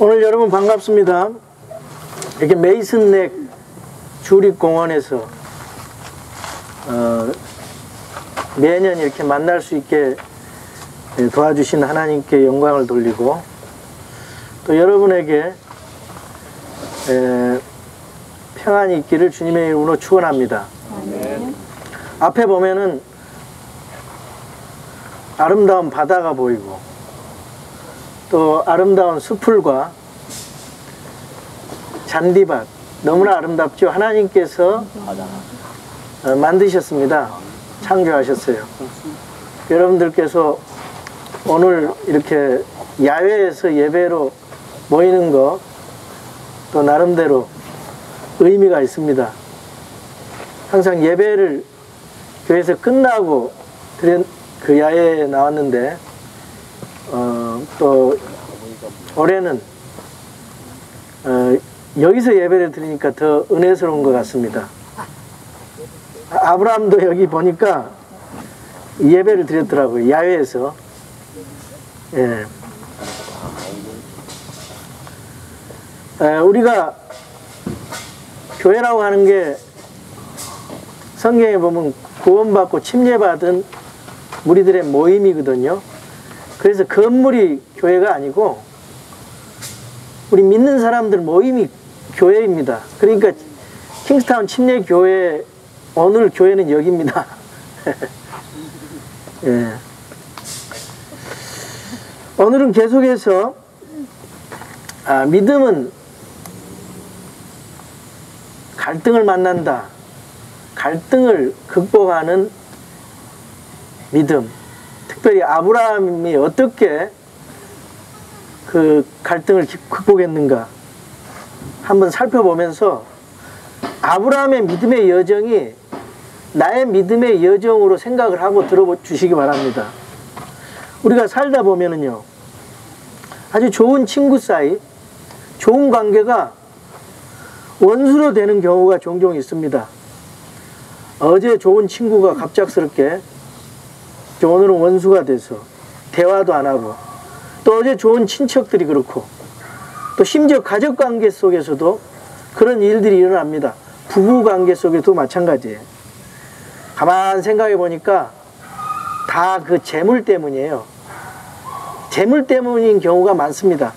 오늘 여러분 반갑습니다. 이렇게 메이슨넥 주립공원에서 어, 매년 이렇게 만날 수 있게 도와주신 하나님께 영광을 돌리고 또 여러분에게 에, 평안이 있기를 주님의 이름으로 축원합니다. 앞에 보면은 아름다운 바다가 보이고 또 아름다운 숲풀과 잔디밭 너무나 아름답죠. 하나님께서 어, 만드셨습니다. 창조하셨어요. 여러분들께서 오늘 이렇게 야외에서 예배로 모이는 거 또 나름대로 의미가 있습니다. 항상 예배를 교회에서 끝나고 그 야외에 나왔는데 어, 또 올해는 어, 여기서 예배를 드리니까 더 은혜스러운 것 같습니다. 아브라함도 여기 보니까 예배를 드렸더라고요. 야외에서. 예. 에, 우리가 교회라고 하는 게 성경에 보면 구원받고 침례받은 우리들의 모임이거든요. 그래서 건물이 교회가 아니고 우리 믿는 사람들 모임이 교회입니다. 그러니까 킹스타운 침례 교회 오늘 교회는 여기입니다. 예. 오늘은 계속해서 아, 믿음은 갈등을 만난다. 갈등을 극복하는 믿음. 특별히 아브라함이 어떻게 그 갈등을 극복했는가 한번 살펴보면서 아브라함의 믿음의 여정이 나의 믿음의 여정으로 생각을 하고 들어주시기 바랍니다. 우리가 살다 보면은요, 아주 좋은 친구 사이, 좋은 관계가 원수로 되는 경우가 종종 있습니다. 어제 좋은 친구가 갑작스럽게 오늘은 원수가 돼서 대화도 안 하고 또 어제 좋은 친척들이 그렇고 또 심지어 가족 관계 속에서도 그런 일들이 일어납니다. 부부 관계 속에도 마찬가지예요. 가만 생각해 보니까 다 그 재물 때문이에요. 재물 때문인 경우가 많습니다.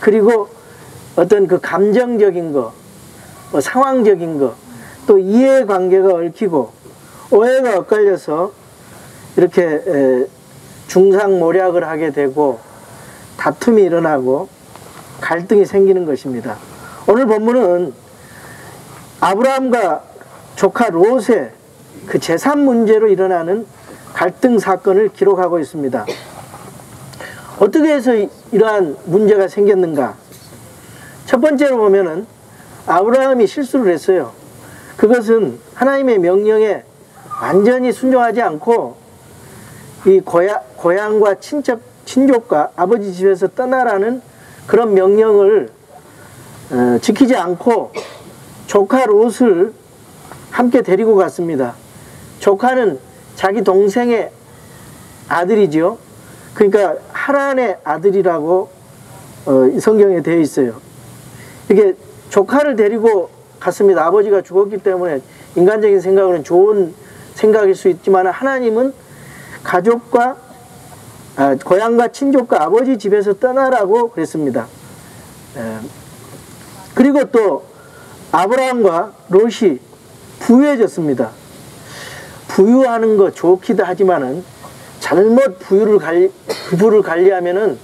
그리고 어떤 그 감정적인 거, 뭐 상황적인 거, 또 이해관계가 얽히고 오해가 엇갈려서 이렇게 중상모략을 하게 되고 다툼이 일어나고 갈등이 생기는 것입니다. 오늘 본문은 아브라함과 조카 롯의 그 재산 문제로 일어나는 갈등 사건을 기록하고 있습니다. 어떻게 해서 이러한 문제가 생겼는가? 첫 번째로 보면은 아브라함이 실수를 했어요. 그것은 하나님의 명령에 완전히 순종하지 않고 이 고향, 고향과 친척, 친족과 아버지 집에서 떠나라는 그런 명령을 어, 지키지 않고 조카 롯을 함께 데리고 갔습니다. 조카는 자기 동생의 아들이죠. 그러니까 하란의 아들이라고 어, 성경에 되어 있어요. 이게 조카를 데리고 갔습니다. 아버지가 죽었기 때문에 인간적인 생각으로는 좋은 생각일 수 있지만 하나님은 가족과 아, 고향과 친족과 아버지 집에서 떠나라고 그랬습니다. 에, 그리고 또 아브라함과 롯이 부유해졌습니다. 부유하는 거 좋기도 하지만은 잘못 부유를 관리, 부부를 관리하면은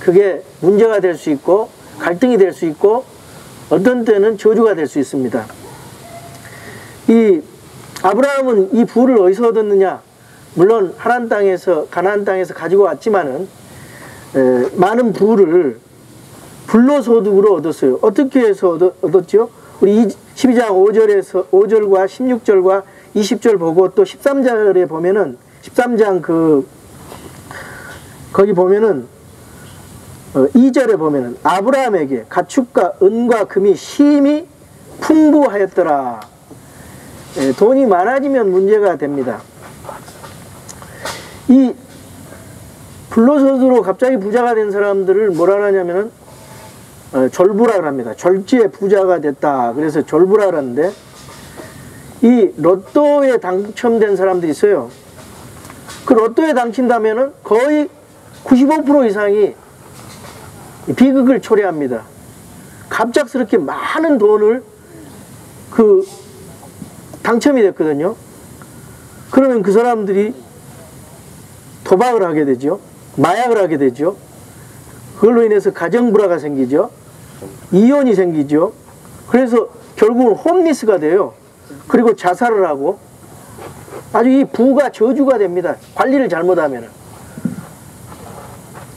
그게 문제가 될 수 있고 갈등이 될 수 있고 어떤 때는 저주가 될 수 있습니다. 이 아브라함은 이 부를 어디서 얻었느냐? 물론 하란 땅에서 가나안 땅에서 가지고 왔지만은 에, 많은 부를 불로 소득으로 얻었어요. 어떻게 해서 얻었, 죠 우리 12장 5절에서 5절과 16절과 20절 보고 또 13절에 보면은 13장 그 거기 보면은 어, 2절에 보면은 아브라함에게 가축과 은과 금이 심히 풍부하였더라. 예, 돈이 많아지면 문제가 됩니다. 이 불로소수로 갑자기 부자가 된 사람들을 뭐라 하냐면은 어, 졸부라 합니다. 졸지에 부자가 됐다. 그래서 졸부라 그러는데 이 로또에 당첨된 사람들이 있어요. 그 로또에 당첨되면은 거의 95% 이상이 비극을 초래합니다. 갑작스럽게 많은 돈을 그 당첨이 됐거든요. 그러면 그 사람들이 도박을 하게 되죠. 마약을 하게 되죠. 그걸로 인해서 가정불화가 생기죠. 이혼이 생기죠. 그래서 결국은 홈리스가 돼요. 그리고 자살을 하고 아주 이 부가 저주가 됩니다. 관리를 잘못하면.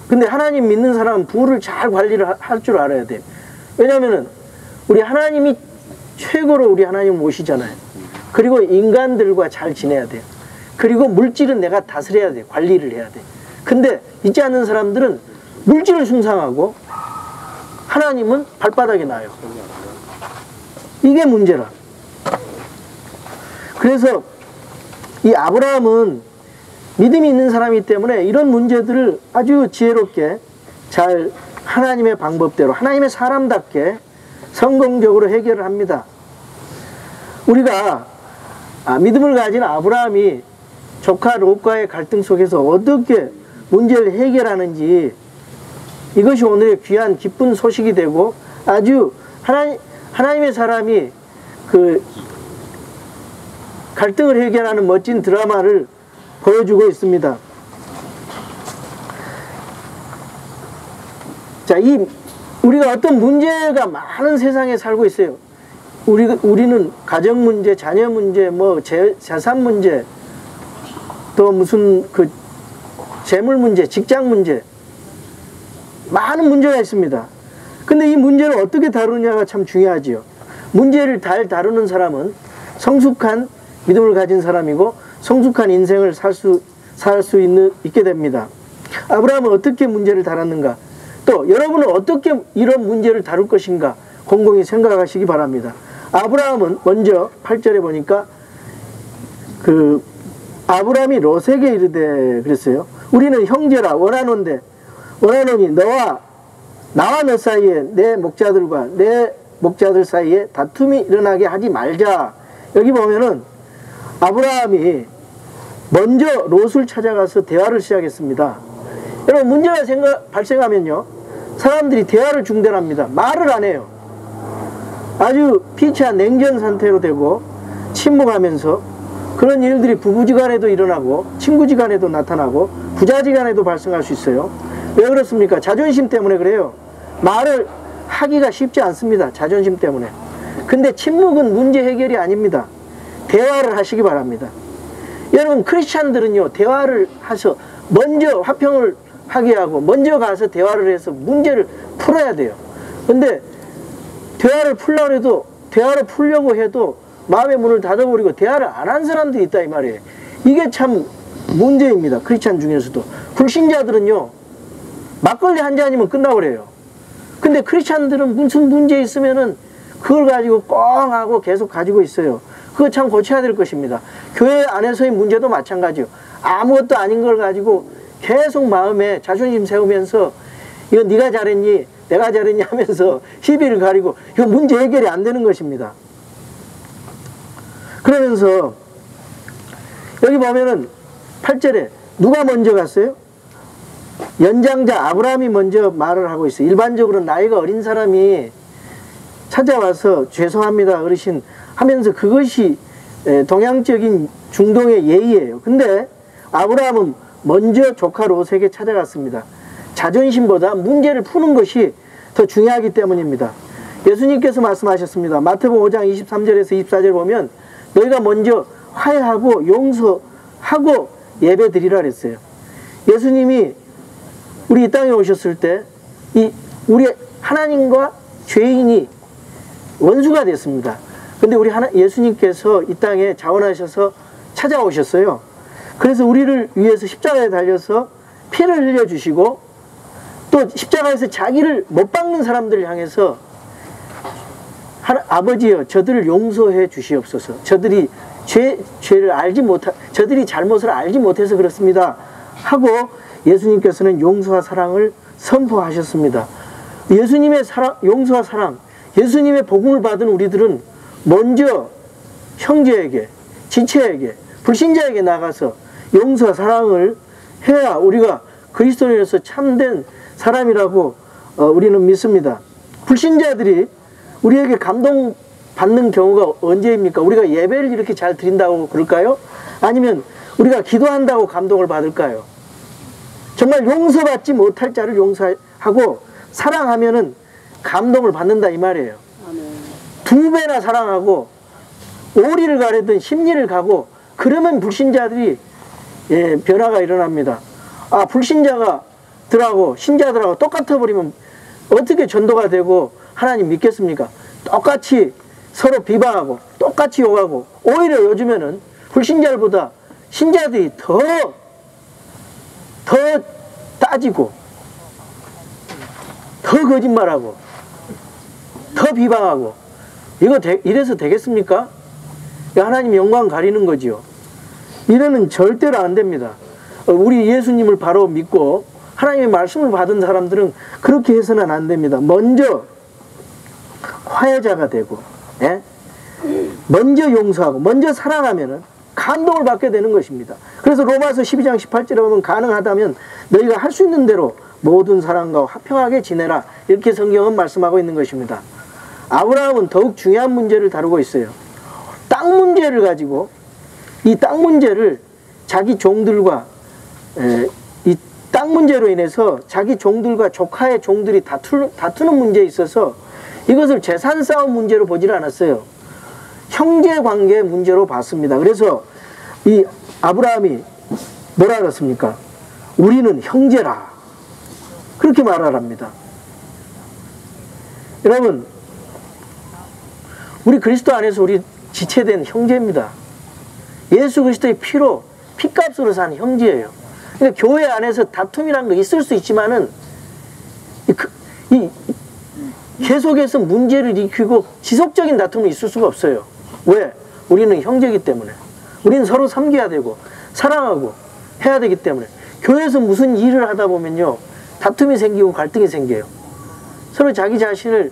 근데 하나님 믿는 사람은 부를 잘 관리를 할 줄 알아야 돼. 왜냐면은 우리 하나님이 최고로 우리 하나님 모시잖아요. 그리고 인간들과 잘 지내야 돼요. 그리고 물질은 내가 다스려야 돼. 관리를 해야 돼. 근데 있지 않는 사람들은 물질을 숭상하고 하나님은 발바닥에 놔요. 이게 문제라. 그래서 이 아브라함은 믿음이 있는 사람이기 때문에 이런 문제들을 아주 지혜롭게 잘 하나님의 방법대로 하나님의 사람답게 성공적으로 해결을 합니다. 우리가 아, 믿음을 가진 아브라함이 조카 롯과의 갈등 속에서 어떻게 문제를 해결하는지 이것이 오늘의 귀한 기쁜 소식이 되고 아주 하나님, 하나님의 사람이 그 갈등을 해결하는 멋진 드라마를 보여주고 있습니다. 자, 이 우리가 어떤 문제가 많은 세상에 살고 있어요. 우리 우리는 가정 문제, 자녀 문제, 뭐 재, 재산 문제, 또 무슨 그 재물 문제, 직장 문제, 많은 문제가 있습니다. 근데 이 문제를 어떻게 다루느냐가 참 중요하지요. 문제를 잘 다루는 사람은 성숙한 믿음을 가진 사람이고 성숙한 인생을 살 수 살 수 있는 있게 됩니다. 아브라함은 어떻게 문제를 다뤘는가? 또 여러분은 어떻게 이런 문제를 다룰 것인가? 곰곰이 생각하시기 바랍니다. 아브라함은 먼저 8절에 보니까 그 아브라함이 롯에게 이르되 그랬어요. 우리는 형제라 원하노인데 원하노니 너와 나와 너 사이에 내 목자들과 내 목자들 사이에 다툼이 일어나게 하지 말자. 여기 보면은 아브라함이 먼저 롯을 찾아가서 대화를 시작했습니다. 여러분 문제가 생각, 발생하면요 사람들이 대화를 중단합니다. 말을 안 해요. 아주 피치한 냉전 상태로 되고 침묵하면서 그런 일들이 부부지간에도 일어나고 친구지간에도 나타나고 부자지간에도 발생할 수 있어요. 왜 그렇습니까? 자존심 때문에 그래요. 말을 하기가 쉽지 않습니다. 자존심 때문에. 근데 침묵은 문제 해결이 아닙니다. 대화를 하시기 바랍니다. 여러분 크리스찬들은요 대화를 하셔 먼저 화평을 하게 하고 먼저 가서 대화를 해서 문제를 풀어야 돼요. 근데 대화를 풀려고 해도 대화를 풀려고 해도 마음의 문을 닫아버리고 대화를 안 한 사람들이 있다 이 말이에요. 이게 참 문제입니다. 크리스찬 중에서도 불신자들은요 막걸리 한 잔이면 끝나버려요. 근데 크리스찬들은 무슨 문제 있으면은 그걸 가지고 꽁 하고 계속 가지고 있어요. 그거 참 고쳐야 될 것입니다. 교회 안에서의 문제도 마찬가지요. 아무것도 아닌 걸 가지고 계속 마음에 자존심 세우면서 이거 네가 잘했니? 내가 잘했니? 하면서 시비를 가리고 이거 문제 해결이 안 되는 것입니다. 그러면서 여기 보면은 8절에 누가 먼저 갔어요? 연장자 아브라함이 먼저 말을 하고 있어요. 일반적으로 나이가 어린 사람이 찾아와서 죄송합니다 어르신 하면서 그것이 동양적인 중동의 예의예요. 근데 아브라함은 먼저 조카 롯에게 찾아갔습니다. 자존심보다 문제를 푸는 것이 더 중요하기 때문입니다. 예수님께서 말씀하셨습니다. 마태복음 5장 23절에서 24절 보면 너희가 먼저 화해하고 용서하고 예배 드리라 그랬어요. 예수님이 우리 이 땅에 오셨을 때 이 우리 하나님과 죄인이 원수가 됐습니다. 근데 우리 하나 예수님께서 이 땅에 자원하셔서 찾아오셨어요. 그래서 우리를 위해서 십자가에 달려서 피를 흘려 주시고 또 십자가에서 자기를 못 박는 사람들을 향해서 하나, 아버지여 저들을 용서해 주시옵소서. 저들이 죄 죄를 알지 못하 저들이 잘못을 알지 못해서 그렇습니다. 하고 예수님께서는 용서와 사랑을 선포하셨습니다. 예수님의 사랑, 용서와 사랑, 예수님의 복음을 받은 우리들은 먼저 형제에게, 지체에게, 불신자에게 나가서 용서와 사랑을 해야 우리가 그리스도인으로서 참된 사람이라고 어, 우리는 믿습니다. 불신자들이 우리에게 감동 받는 경우가 언제입니까? 우리가 예배를 이렇게 잘 드린다고 그럴까요? 아니면 우리가 기도한다고 감동을 받을까요? 정말 용서받지 못할 자를 용서하고 사랑하면은 감동을 받는다 이 말이에요. 두 배나 사랑하고 오리를 가려든 심리를 가고 그러면 불신자들이 예, 변화가 일어납니다. 아 불신자가 들하고 신자들하고 똑같아 버리면 어떻게 전도가 되고 하나님 믿겠습니까? 똑같이 서로 비방하고 똑같이 욕하고 오히려 요즘에는 불신자들보다 신자들이 더, 더 따지고 더 거짓말하고 더 비방하고 이거 되, 이래서 되겠습니까? 하나님 영광 가리는 거지요. 이래는 절대로 안 됩니다. 어, 우리 예수님을 바로 믿고 하나님의 말씀을 받은 사람들은 그렇게 해서는 안 됩니다. 먼저 화해자가 되고 예? 먼저 용서하고 먼저 사랑하면은 감동을 받게 되는 것입니다. 그래서 로마서 12장 18절에 보면 가능하다면 너희가 할 수 있는 대로 모든 사람과 화평하게 지내라 이렇게 성경은 말씀하고 있는 것입니다. 아브라함은 더욱 중요한 문제를 다루고 있어요. 땅 문제를 가지고 이 땅 문제를 자기 종들과 이 땅 문제로 인해서 자기 종들과 조카의 종들이 다투, 다투는 문제에 있어서 이것을 재산 싸움 문제로 보질 않았어요. 형제 관계 문제로 봤습니다. 그래서 이 아브라함이 뭐라 그랬습니까? 우리는 형제라. 그렇게 말하랍니다. 여러분, 우리 그리스도 안에서 우리 지체된 형제입니다. 예수 그리스도의 피로, 피값으로 산 형제예요. 그러니까 교회 안에서 다툼이라는 거 있을 수 있지만은, 이, 그, 이, 계속해서 문제를 일으키고 지속적인 다툼이 있을 수가 없어요. 왜? 우리는 형제이기 때문에. 우리는 서로 섬겨야 되고, 사랑하고, 해야 되기 때문에. 교회에서 무슨 일을 하다 보면요. 다툼이 생기고 갈등이 생겨요. 서로 자기 자신을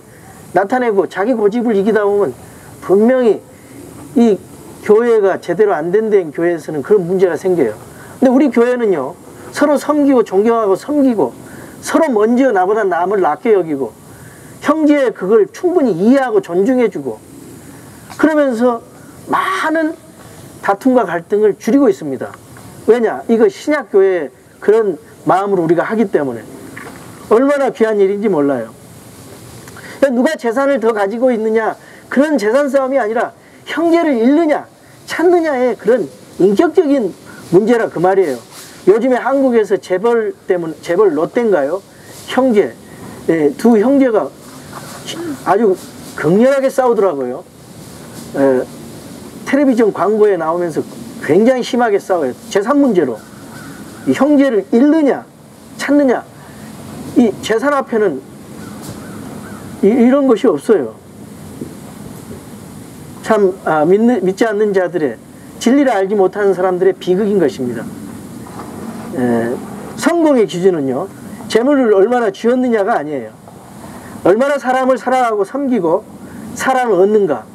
나타내고 자기 고집을 이기다 보면 분명히 이 교회가 제대로 안된 교회에서는 그런 문제가 생겨요. 근데 우리 교회는요. 서로 섬기고 존경하고 섬기고 서로 먼저 나보다 남을 낫게 여기고 형제의 그걸 충분히 이해하고 존중해주고 그러면서 많은 다툼과 갈등을 줄이고 있습니다. 왜냐? 이거 신약교회의 그런 마음으로 우리가 하기 때문에 얼마나 귀한 일인지 몰라요. 누가 재산을 더 가지고 있느냐 그런 재산 싸움이 아니라 형제를 잃느냐 찾느냐의 그런 인격적인 문제라 그 말이에요. 요즘에 한국에서 재벌 때문에 재벌 롯데인가요? 형제 예, 두 형제가 아주 극렬하게 싸우더라고요. 에, 텔레비전 광고에 나오면서 굉장히 심하게 싸워요. 재산 문제로. 이 형제를 잃느냐, 찾느냐. 이 재산 앞에는 이, 런 것이 없어요. 참 아, 믿는, 믿지 않는 자들의 진리를 알지 못하는 사람들의 비극인 것입니다. 에, 성공의 기준은요. 재물을 얼마나 쥐었느냐가 아니에요. 얼마나 사람을 사랑하고 섬기고 사랑을 얻는가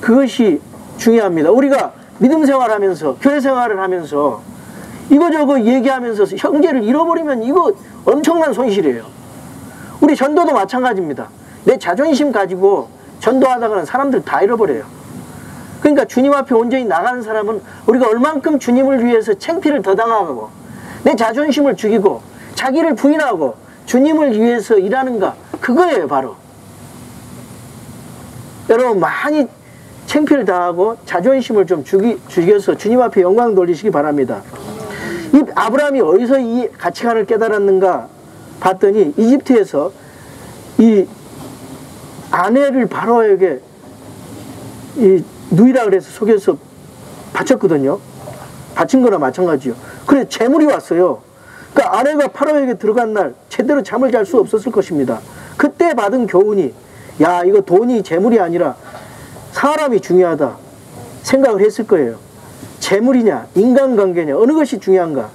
그것이 중요합니다. 우리가 믿음 생활하면서 교회 생활을 하면서 이거저거 얘기하면서 형제를 잃어버리면 이거 엄청난 손실이에요. 우리 전도도 마찬가지입니다. 내 자존심 가지고 전도하다가는 사람들 다 잃어버려요. 그러니까 주님 앞에 온전히 나가는 사람은 우리가 얼만큼 주님을 위해서 챙피를 더 당하고 내 자존심을 죽이고 자기를 부인하고 주님을 위해서 일하는가 그거예요 바로. 여러분 많이 챙피를 당하고 자존심을 좀 죽이, 죽여서 주님 앞에 영광 돌리시기 바랍니다. 이 아브라함이 어디서 이 가치관을 깨달았는가 봤더니 이집트에서 이 아내를 바로에게 이 누이라 그래서 속여서 바쳤거든요. 바친 거나 마찬가지요. 그래 재물이 왔어요. 그러니까 아내가 파라오에게 들어간 날 제대로 잠을 잘 수 없었을 것입니다. 그때 받은 교훈이 야 이거 돈이 재물이 아니라 사람이 중요하다 생각을 했을 거예요. 재물이냐 인간관계냐 어느 것이 중요한가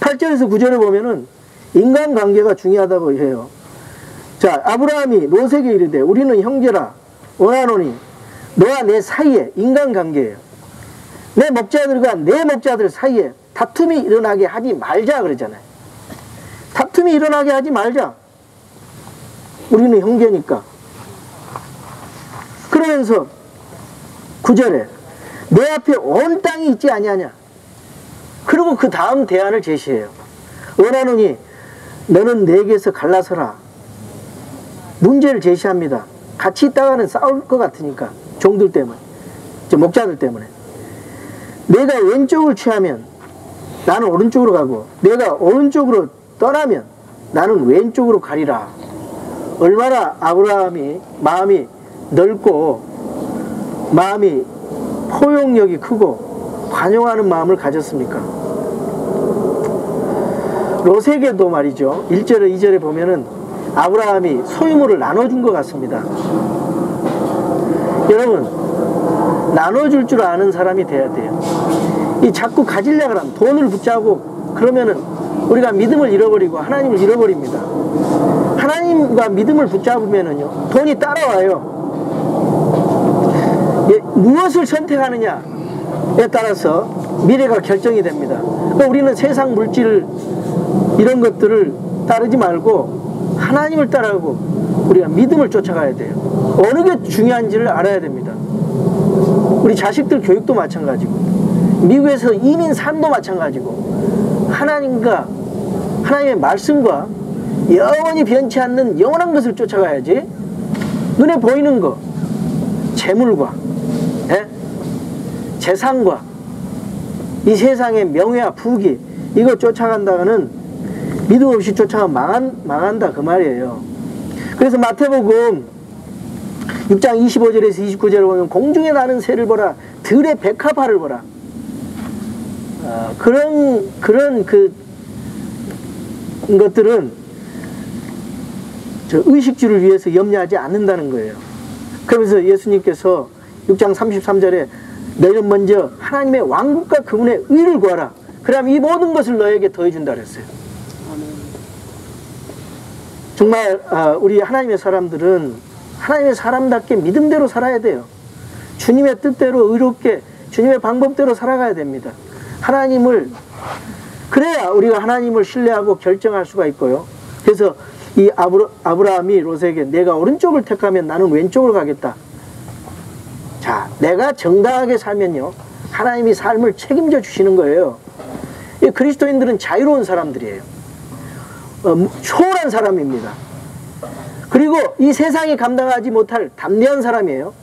8절에서 9절을 보면은 인간관계가 중요하다고 해요. 자 아브라함이 롯에게 이르되 우리는 형제라 원하노니 너와 내 사이에 인간관계예요. 내 목자들과 내 목자들 사이에 다툼이 일어나게 하지 말자 그러잖아요. 다툼이 일어나게 하지 말자. 우리는 형제니까. 그러면서 구절에 내 앞에 온 땅이 있지 아니하냐. 그리고 그 다음 대안을 제시해요. 원하노니 너는 내게서 갈라서라. 문제를 제시합니다. 같이 있다가는 싸울 것 같으니까 종들 때문에 저 목자들 때문에 내가 왼쪽을 취하면 나는 오른쪽으로 가고 내가 오른쪽으로 떠나면 나는 왼쪽으로 가리라. 얼마나 아브라함이 마음이 넓고 마음이 포용력이 크고 관용하는 마음을 가졌습니까? 롯에게도 말이죠. 1절에 2절에 보면은 아브라함이 소유물을 나눠준 것 같습니다. 여러분, 나눠줄 줄 아는 사람이 돼야 돼요. 이 자꾸 가질려고 하면 돈을 붙잡고 그러면은 우리가 믿음을 잃어버리고 하나님을 잃어버립니다. 하나님과 믿음을 붙잡으면은요, 돈이 따라와요. 예, 무엇을 선택하느냐에 따라서 미래가 결정이 됩니다. 그러니까 우리는 세상 물질 이런 것들을 따르지 말고 하나님을 따라가고 우리가 믿음을 쫓아가야 돼요. 어느 게 중요한지를 알아야 됩니다. 우리 자식들 교육도 마찬가지고 미국에서 이민 삶도 마찬가지고 하나님과 하나님의 말씀과 영원히 변치 않는 영원한 것을 쫓아가야지 눈에 보이는 거 재물과 예? 재산과 이 세상의 명예와 부귀 이거 쫓아간다가는 믿음 없이 쫓아가면 망한, 망한다 그 말이에요 그래서 마태복음 6장 25절에서 29절을 보면 공중에 나는 새를 보라 들의 백합화를 보라 어, 그런 그런 그 것들은 저 의식주를 위해서 염려하지 않는다는 거예요. 그러면서 예수님께서 6장 33절에 너희는 먼저 하나님의 왕국과 그분의 의를 구하라. 그럼 이 모든 것을 너에게 더해준다 그랬어요. 정말 아, 우리 하나님의 사람들은 하나님의 사람답게 믿음대로 살아야 돼요. 주님의 뜻대로 의롭게 주님의 방법대로 살아가야 됩니다. 하나님을 그래야 우리가 하나님을 신뢰하고 결정할 수가 있고요. 그래서 이 아브라, 아브라 함이 롯에게 내가 오른쪽을 택하면 나는 왼쪽으로 가겠다. 자, 내가 정당하게 살면요. 하나님이 삶을 책임져 주시는 거예요. 이 그리스도인들은 자유로운 사람들이에요. 어, 초월한 사람입니다. 그리고 이 세상이 감당하지 못할 담대한 사람이에요.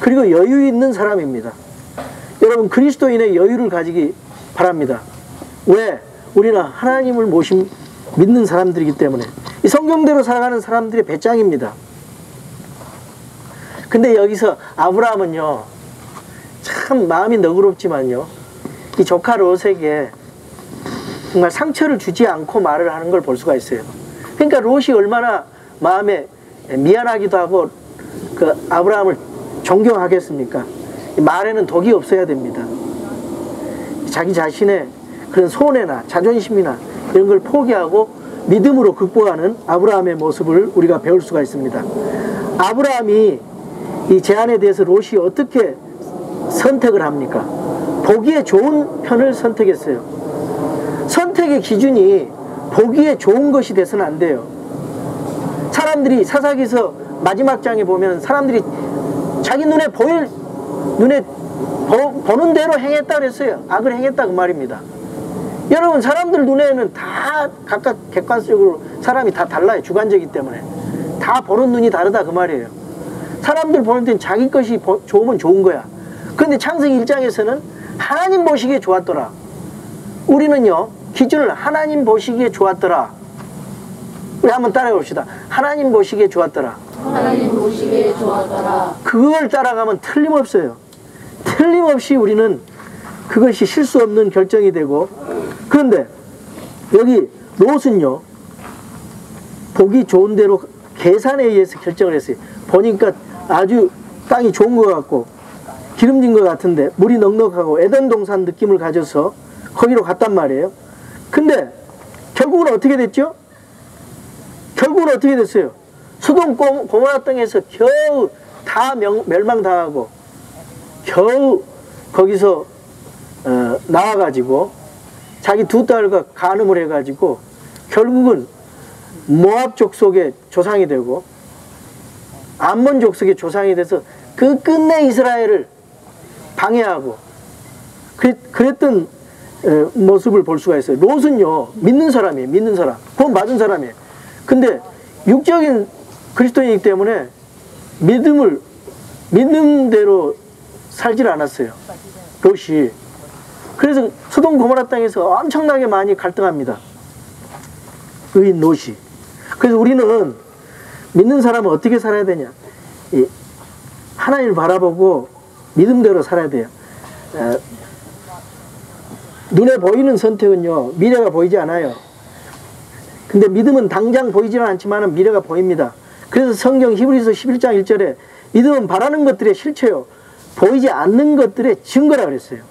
그리고 여유 있는 사람입니다. 여러분 그리스도인의 여유를 가지기 바랍니다. 왜? 우리는 하나님을 모신 믿는 사람들이기 때문에 이 성경대로 살아가는 사람들의 배짱입니다. 근데 여기서 아브라함은요 참 마음이 너그럽지만요 이 조카 롯에게 정말 상처를 주지 않고 말을 하는 걸 볼 수가 있어요. 그러니까 롯이 얼마나 마음에 미안하기도 하고 그 아브라함을 존경하겠습니까? 말에는 독이 없어야 됩니다. 자기 자신의 그런 손해나 자존심이나 이런 걸 포기하고 믿음으로 극복하는 아브라함의 모습을 우리가 배울 수가 있습니다. 아브라함이 이 제안에 대해서 롯이 어떻게 선택을 합니까? 보기에 좋은 편을 선택했어요. 선택의 기준이 보기에 좋은 것이 돼서는 안 돼요. 사람들이 사사기서 마지막 장에 보면 사람들이 자기 눈에 보일 눈에 보, 는 대로 행했다 그랬어요. 악을 행했다 그 말입니다. 여러분 사람들 눈에는 다 각각 객관적으로 사람이 다 달라요. 주관적이기 때문에 다 보는 눈이 다르다 그 말이에요. 사람들 보는 땐 자기 것이 보, 좋으면 좋은 거야. 그런데 창세기 1장에서는 하나님 보시기에 좋았더라. 우리는요 기준을 하나님 보시기에 좋았더라. 우리 한번 따라해 봅시다. 하나님 보시기에 좋았더라. 하나님 보시기에 좋았더라. 그걸 따라가면 틀림없어요. 틀림없이 우리는 그것이 실수 없는 결정이 되고 그런데 여기 롯은요 보기 좋은 대로 계산에 의해서 결정을 했어요. 보니까 아주 땅이 좋은 것 같고 기름진 것 같은데 물이 넉넉하고 에덴 동산 느낌을 가져서 거기로 갔단 말이에요. 근데 결국은 어떻게 됐죠? 결국은 어떻게 됐어요? 소돔 고- 고모라 땅에서 겨우 다 명- 멸망당하고 겨우 거기서 어, 나와가지고 자기 두 딸과 간음을 해가지고 결국은 모압 족속의 조상이 되고 암몬 족속의 조상이 돼서 그 끝내 이스라엘을 방해하고 그랬, 그랬던 에, 모습을 볼 수가 있어요. 롯은요 믿는 사람이에요. 믿는 사람, 구원 받은 사람이에요. 근데 육적인 그리스도인이기 때문에 믿음을 믿음대로 살질 않았어요. 롯이. 그래서 소돔 고모라 땅에서 엄청나게 많이 갈등합니다. 의인 롯이. 그래서 우리는 믿는 사람은 어떻게 살아야 되냐? 이 하나님을 바라보고 믿음대로 살아야 돼요. 에, 눈에 보이는 선택은요 미래가 보이지 않아요. 근데 믿음은 당장 보이지는 않지만 미래가 보입니다. 그래서 성경 히브리서 11장 1절에 믿음은 바라는 것들의 실체요. 보이지 않는 것들의 증거라 그랬어요.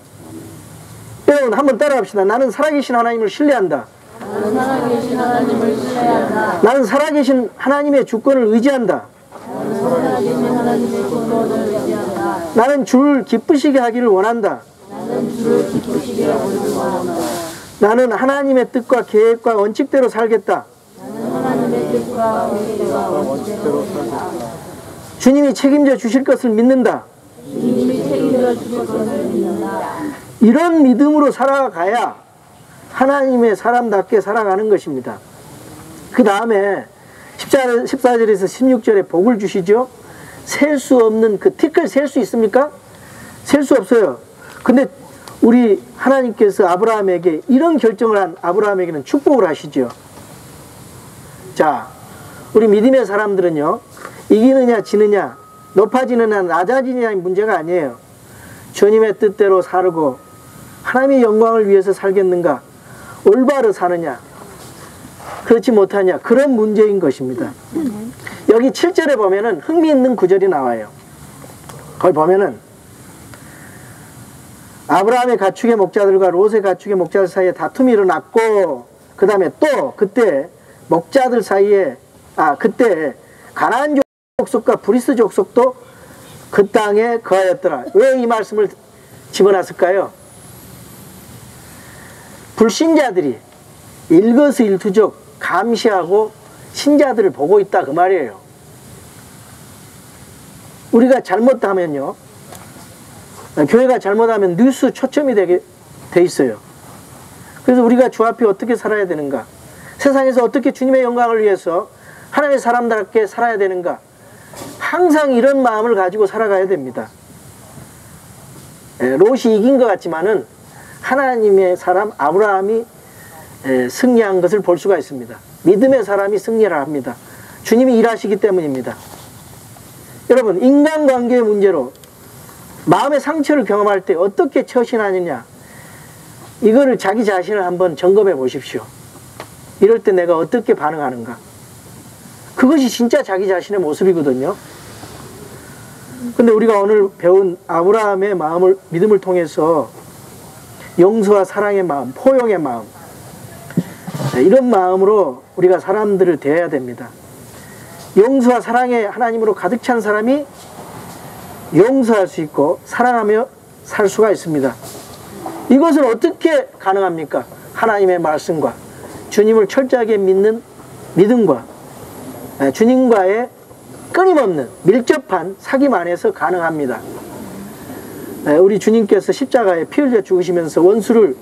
여러분 한번 따라합시다. 나는 살아계신 하나님을 신뢰한다. 나는 살아계신 하나님을 신뢰한다. 나는 살아계신 하나님의 주권을 의지한다. 나는 살아계신 하나님의 근원을 의지한다. 나는 주를 기쁘시게 하기를 원한다. 나는 주를 기쁘시게 하기를 원한다. 나는 하나님의 뜻과 계획과 원칙대로 살겠다. 나는 하나님의 뜻과 계획과 원칙대로 살겠다. 주님이 책임져 주실 것을 믿는다. 주님이 책임져 주실 것을 믿는다. 이런 믿음으로 살아가야 하나님의 사람답게 살아가는 것입니다. 그 다음에 14, 14절에서 16절에 복을 주시죠. 셀 수 없는 그 티끌 셀 수 있습니까? 셀 수 없어요. 근데 우리 하나님께서 아브라함에게 이런 결정을 한 아브라함에게는 축복을 하시죠. 자, 우리 믿음의 사람들은요, 이기느냐, 지느냐, 높아지느냐, 낮아지느냐의 문제가 아니에요. 주님의 뜻대로 살고, 하나님의 영광을 위해서 살겠는가, 올바로 사느냐, 그렇지 못하냐, 그런 문제인 것입니다. 여기 7절에 보면은 흥미있는 구절이 나와요. 거기 보면은, 아브라함의 가축의 목자들과 롯의 가축의 목자들 사이에 다툼이 일어났고 그 다음에 또 그때 목자들 사이에 아 그때 가나안 족속과 브리스 족속도 그 땅에 거하였더라. 왜 이 말씀을 집어놨을까요? 불신자들이 일거수일투족 감시하고 신자들을 보고 있다 그 말이에요. 우리가 잘못하면요. 교회가 잘못하면 뉴스 초점이 되게 돼 있어요. 그래서 우리가 주 앞에 어떻게 살아야 되는가? 세상에서 어떻게 주님의 영광을 위해서 하나님의 사람답게 살아야 되는가? 항상 이런 마음을 가지고 살아가야 됩니다. 에, 롯이 이긴 것 같지만은 하나님의 사람 아브라함이 에, 승리한 것을 볼 수가 있습니다. 믿음의 사람이 승리를 합니다. 주님이 일하시기 때문입니다. 여러분 인간관계의 문제로 마음의 상처를 경험할 때 어떻게 처신하느냐 이거를 자기 자신을 한번 점검해 보십시오. 이럴 때 내가 어떻게 반응하는가 그것이 진짜 자기 자신의 모습이거든요. 근데 우리가 오늘 배운 아브라함의 마음을 믿음을 통해서 용서와 사랑의 마음, 포용의 마음 네, 이런 마음으로 우리가 사람들을 대해야 됩니다. 용서와 사랑의 하나님으로 가득 찬 사람이 용서할 수 있고 사랑하며 살 수가 있습니다. 이것은 어떻게 가능합니까? 하나님의 말씀과 주님을 철저하게 믿는 믿음과 네, 주님과의 끊임없는 밀접한 사귐 안에서 가능합니다. 네, 우리 주님께서 십자가에 피 흘려 죽으시면서 원수를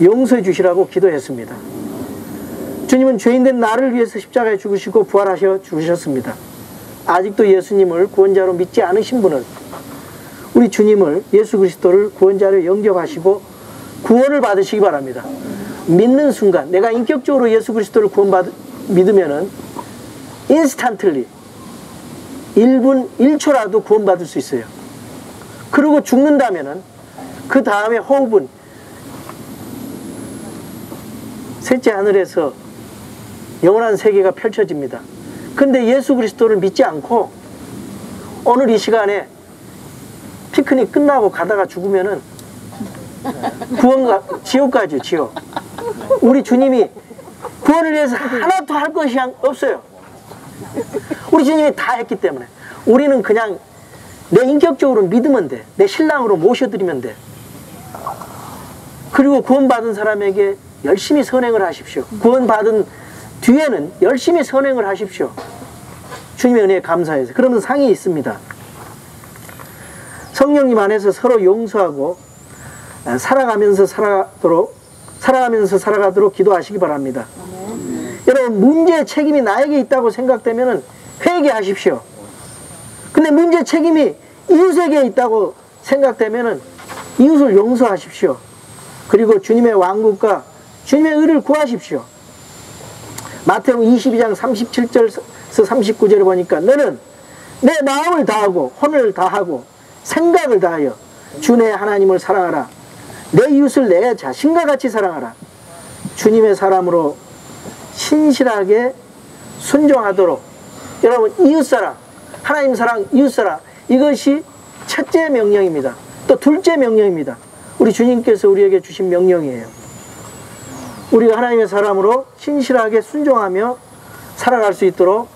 용서해 주시라고 기도했습니다. 주님은 죄인된 나를 위해서 십자가에 죽으시고 부활하셔 주셨습니다. 아직도 예수님을 구원자로 믿지 않으신 분은 우리 주님을 예수 그리스도를 구원자로 영접하시고 구원을 받으시기 바랍니다. 믿는 순간 내가 인격적으로 예수 그리스도를 구원받 믿으면은 인스탄틀리 1분 1초라도 구원받을 수 있어요. 그리고 죽는다면은 그 다음에 호흡은 셋째 하늘에서 영원한 세계가 펼쳐집니다. 근데 예수 그리스도를 믿지 않고 오늘 이 시간에 피크닉 끝나고 가다가 죽으면은 구원가 지옥 가죠 지옥. 우리 주님이 구원을 위해서 하나도 할 것이 없어요. 우리 주님이 다 했기 때문에 우리는 그냥 내 인격적으로 믿으면 돼. 내 신랑으로 모셔드리면 돼. 그리고 구원받은 사람에게 열심히 선행을 하십시오. 구원받은 뒤에는 열심히 선행을 하십시오. 주님의 은혜에 감사해서. 그러면 상이 있습니다. 성령님 안에서 서로 용서하고 아, 살아가면서 살아가도록 살아가면서 살아가도록 기도하시기 바랍니다. 여러분 문제의 책임이 나에게 있다고 생각되면은 회개하십시오. 근데 문제 책임이 이웃에게 있다고 생각되면은 이웃을 용서하십시오. 그리고 주님의 왕국과 주님의 의를 구하십시오. 마태복음 22장 37절에서 39절을 보니까 너는 내 마음을 다하고 혼을 다하고 생각을 다하여 주내 하나님을 사랑하라. 내 이웃을 내 자신과 같이 사랑하라. 주님의 사람으로 신실하게 순종하도록 여러분 이웃사랑 하나님 사랑 이웃 사랑 이것이 첫째 명령입니다. 또 둘째 명령입니다. 우리 주님께서 우리에게 주신 명령이에요. 우리가 하나님의 사람으로 신실하게 순종하며 살아갈 수 있도록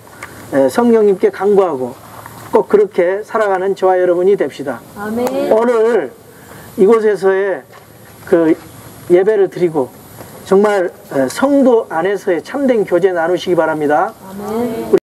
에, 성령님께 간구하고 꼭 그렇게 살아가는 저와 여러분이 됩시다. 아멘. 오늘 이곳에서의 그 예배를 드리고 정말 에, 성도 안에서의 참된 교제 나누시기 바랍니다. 아멘.